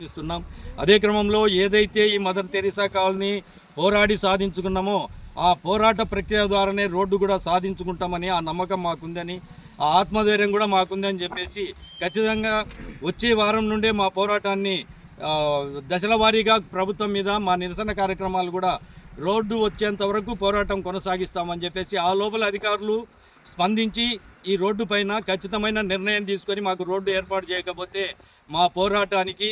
ఇస్తున్నాం అదే క్రమంలో ఏదైతే ఈ మదర్ తెరీసా కాలనీ పోరాడి సాధించుకున్నామో ఆ పోరాట ప్రక్రియ ద్వారానే రోడ్డు కూడా సాధించుకుంటామని ఆ నమ్మకం మాకుందని ఆ ఆత్మధైర్యం కూడా మాకుందని చెప్పేసి ఖచ్చితంగా వచ్చే వారం నుండే మా పోరాటాన్ని దశల వారీగా ప్రభుత్వం మీద మా నిరసన కార్యక్రమాలు కూడా రోడ్డు వచ్చేంత వరకు పోరాటం కొనసాగిస్తామని చెప్పేసి ఆ లోపల అధికారులు స్పందించి ఈ రోడ్డు పైన ఖచ్చితమైన నిర్ణయం తీసుకొని మాకు రోడ్డు ఏర్పాటు చేయకపోతే మా పోరాటానికి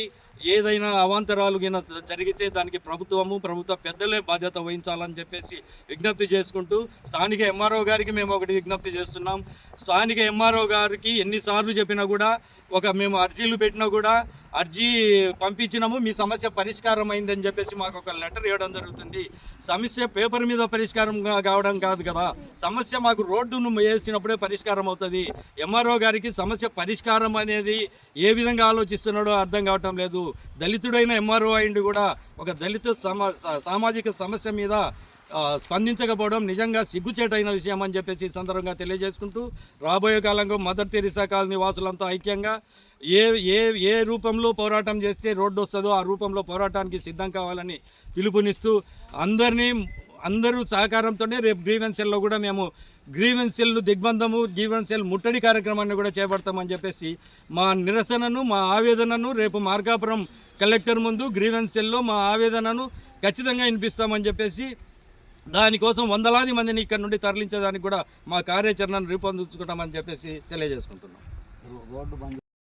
ఏదైనా అవాంతరాలు గిన జరిగితే దానికి ప్రభుత్వము ప్రభుత్వ పెద్దలే బాధ్యత వహించాలని చెప్పేసి విజ్ఞప్తి చేసుకుంటూ స్థానిక ఎంఆర్ఓ గారికి మేము ఒకటి విజ్ఞప్తి చేస్తున్నాం. స్థానిక ఎంఆర్ఓ గారికి ఎన్నిసార్లు చెప్పినా కూడా ఒక మేము అర్జీలు పెట్టినా కూడా అర్జీ పంపించినాము. మీ సమస్య పరిష్కారం అయిందని చెప్పేసి మాకు ఒక లెటర్ ఇవ్వడం జరుగుతుంది. సమస్య పేపర్ మీద పరిష్కారం కావడం కాదు కదా. సమస్య మాకు రోడ్డును వేసినప్పుడే పరిష్కారం అవుతుంది. ఎంఆర్ఓ గారికి సమస్య పరిష్కారం అనేది ఏ విధంగా ఆలోచిస్తున్నాడో అర్థం కావటం లేదు. దళితుడైన ఎంఆర్ఓ అయింది కూడా ఒక దళిత సమా సామాజిక సమస్య మీద స్పందించకపోవడం నిజంగా సిగ్గుచేటైన విషయం అని చెప్పేసి ఈ సందర్భంగా తెలియజేసుకుంటూ రాబోయే కాలంలో మదర్ తెరిసా కాలనీ వాసులంతా ఐక్యంగా ఏ ఏ ఏ రూపంలో పోరాటం చేస్తే రోడ్డు వస్తుందో ఆ రూపంలో పోరాటానికి సిద్ధం కావాలని పిలుపునిస్తూ అందరినీ అందరూ సహకారంతోనే రేపు గ్రీవెన్సెల్లో కూడా మేము గ్రీవెన్సెల్ దిగ్బంధము గ్రీవెన్సెల్ ముట్టడి కార్యక్రమాన్ని కూడా చేపడతామని చెప్పేసి మా నిరసనను మా ఆవేదనను రేపు మార్గాపురం కలెక్టర్ ముందు గ్రీవెన్సెల్లో మా ఆవేదనను ఖచ్చితంగా వినిపిస్తామని చెప్పేసి దానికోసం వందలాది మందిని ఇక్కడ నుండి తరలించేదానికి కూడా మా కార్యాచరణను రూపొందించుకుంటామని చెప్పేసి తెలియజేసుకుంటున్నాం.